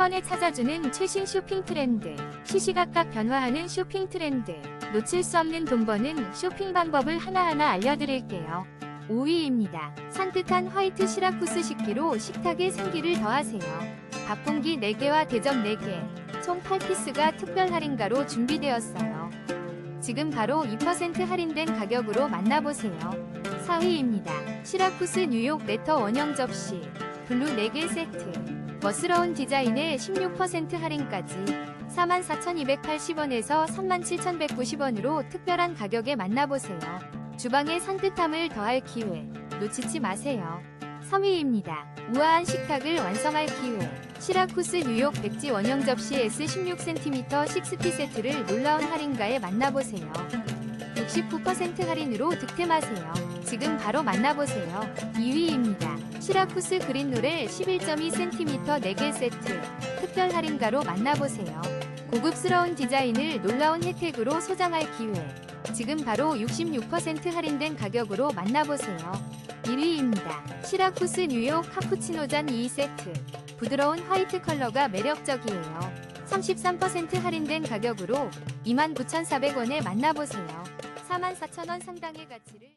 번에 찾아주는 최신 쇼핑 트렌드, 시시각각 변화하는 쇼핑 트렌드, 놓칠 수 없는 돈 버는 쇼핑 방법을 하나하나 알려드릴게요. 5위입니다. 산뜻한 화이트 시라쿠스 식기로 식탁에 생기를 더하세요. 밥공기 4개와 대접 4개, 총 8피스가 특별 할인가로 준비되었어요. 지금 바로 2% 할인된 가격으로 만나보세요. 4위입니다. 시라쿠스 뉴욕 레터 원형 접시, 블루 4개 세트. 멋스러운 디자인에 16% 할인까지 44,280원에서 37,190원으로 특별한 가격에 만나보세요. 주방의 산뜻함을 더할 기회 놓치지 마세요. 3위입니다. 우아한 식탁을 완성할 기회 시라쿠스 뉴욕 백지 원형 접시 S16cm 6피 세트를 놀라운 할인가에 만나보세요. 69% 할인으로 득템하세요. 지금 바로 만나보세요. 2위입니다. 시라쿠스 그린 노래 11.2cm 4개 세트 특별 할인가로 만나보세요. 고급스러운 디자인을 놀라운 혜택으로 소장할 기회 지금 바로 66% 할인된 가격으로 만나보세요. 1위입니다. 시라쿠스 뉴욕 카푸치노 잔 2세트 부드러운 화이트 컬러가 매력적이에요. 33% 할인된 가격으로 29,400원에 만나보세요. 44,000원 상당의 가치를